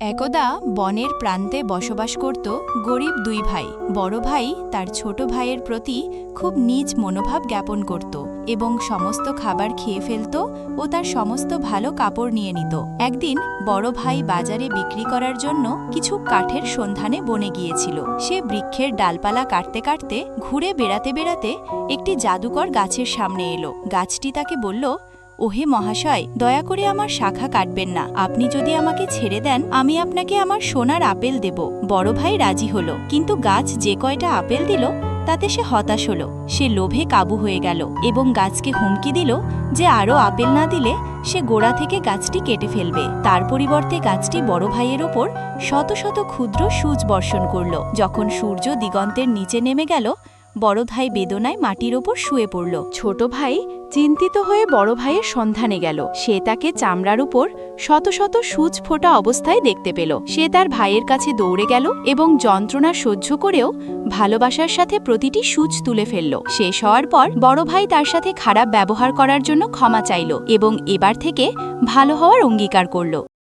একদা বনের প্রান্তে বসবাস করত গরিব দুই ভাই। বড় ভাই তার ছোট ভাইয়ের প্রতি খুব নীচ মনোভাব জ্ঞাপন করত এবং সমস্ত খাবার খেয়ে ফেলত ও তার সমস্ত ভালো কাপড় নিয়ে নিত। একদিন বড় ভাই বাজারে বিক্রি করার জন্য কিছু কাঠের সন্ধানে বনে গিয়েছিল। সে বৃক্ষের ডালপালা কাটতে কাটতে ঘুরে বেড়াতে বেড়াতে একটি জাদুকর গাছের সামনে এলো। গাছটি তাকে বলল ওহে মহাশয়, দয়া করে আমার শাখা কাটবেন না। আপনি যদি আমাকে ছেড়ে দেন, আমি আপনাকে আমার সোনার আপেল দেব। বড় ভাই রাজি হলো। কিন্তু গাছ যে কয়টা আপেল দিল, তাতে সে হতাশ হলো। সে লোভে কাবু হয়ে গেল এবং গাছকে হুমকি দিল যে আরও আপেল না দিলে সে গোড়া থেকে গাছটি কেটে ফেলবে। তার পরিবর্তে গাছটি বড় ভাইয়ের ওপর শত শত ক্ষুদ্র সূচ বর্ষণ করল। যখন সূর্য দিগন্তের নিচে নেমে গেল বড় ভাই বেদনায় মাটির ওপর শুয়ে পড়ল। ছোট ভাই চিন্তিত হয়ে বড় ভাইয়ের সন্ধানে গেল। সে তাকে চামড়ার উপর শত শত সূচ ফোটা অবস্থায় দেখতে পেল। সে তার ভাইয়ের কাছে দৌড়ে গেল এবং যন্ত্রণা সহ্য করেও ভালোবাসার সাথে প্রতিটি সূচ তুলে ফেলল। শেষ হওয়ার পর বড় ভাই তার সাথে খারাপ ব্যবহার করার জন্য ক্ষমা চাইল এবং এবার থেকে ভালো হওয়ার অঙ্গীকার করল।